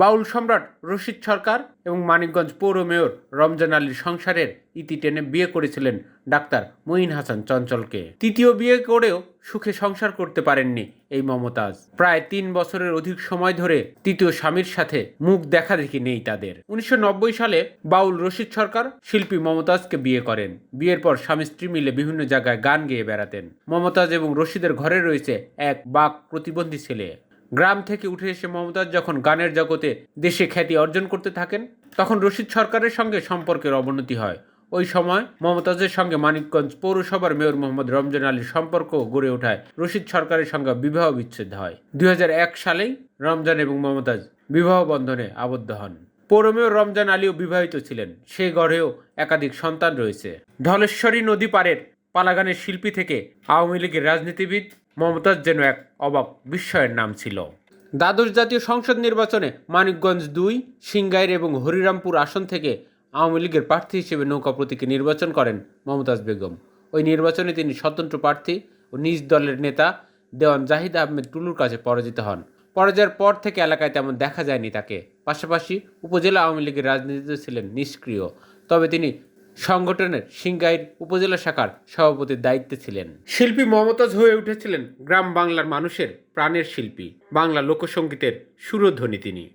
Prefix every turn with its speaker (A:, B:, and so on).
A: বাউল সম্রাট রশিদ সরকার এবং মানিকগঞ্জ পৌর মেয়র রমজান আলীর সংসারের ইতি টেনে বিয়ে করেছিলেন ডাক্তার মঈন হাসান চঞ্চলকে। তৃতীয় বিয়ে করেও সুখে সংসার করতে পারেননি এই মমতাজ। প্রায় তিন বছরের অধিক সময় ধরে তৃতীয় স্বামীর সাথে মুখ দেখা দেখি নেই তাদের। উনিশশো নব্বই সালে বাউল রশিদ সরকার শিল্পী মমতাজকে বিয়ে করেন। বিয়ের পর স্বামী স্ত্রী মিলে বিভিন্ন জায়গায় গান গেয়ে বেড়াতেন। মমতাজ এবং রশিদের ঘরে রয়েছে এক বাক প্রতিবন্ধী ছেলে। গ্রাম থেকে উঠে এসে মমতাজ যখন গানের জগতে দেশে খ্যাতি অর্জন করতে থাকেন, তখন রশিদ সরকারের সঙ্গে সম্পর্কের অবনতি হয়। ওই সময় মমতাজের সঙ্গে মানিকগঞ্জ পৌরসভার মেয়র মোহাম্মদ রমজান আলীর সম্পর্ক গড়ে ওঠায় রশিদ সরকারের সঙ্গে বিবাহ বিচ্ছেদ হয়। দুই হাজার এক সালেই রমজান এবং মমতাজ বিবাহ বন্ধনে আবদ্ধ হন। পৌর মেয়র রমজান আলীও বিবাহিত ছিলেন। সে গড়েও একাধিক সন্তান রয়েছে। ঢলেশ্বরী নদী পারের পালাগানের শিল্পী থেকে আওয়ামী লীগের রাজনীতিবিদ মমতাজ যেন এক অবাক বিস্ময়ের নাম ছিল। দ্বাদশ জাতীয় সংসদ নির্বাচনে মানিকগঞ্জ দুই সিংগাইর এবং হরিরামপুর আসন থেকে আওয়ামী লীগের প্রার্থী হিসেবে নৌকা প্রতীকে নির্বাচন করেন মমতাজ বেগম। ওই নির্বাচনে তিনি স্বতন্ত্র প্রার্থী ও নিজ দলের নেতা দেওয়ান জাহিদ আহমেদ টুলুর কাছে পরাজিত হন। পরাজয়ের পর থেকে এলাকায় তেমন দেখা যায়নি তাকে। পাশাপাশি উপজেলা আওয়ামী লীগের রাজনীতিতে ছিলেন নিষ্ক্রিয়। তবে তিনি সংগঠনের সিংগাইর উপজেলা শাখার সভাপতির দায়িত্বে ছিলেন। শিল্পী মমতাজ হয়ে উঠেছিলেন গ্রাম বাংলার মানুষের প্রাণের শিল্পী। বাংলা লোকসঙ্গীতের সুরধ্বনি তিনি।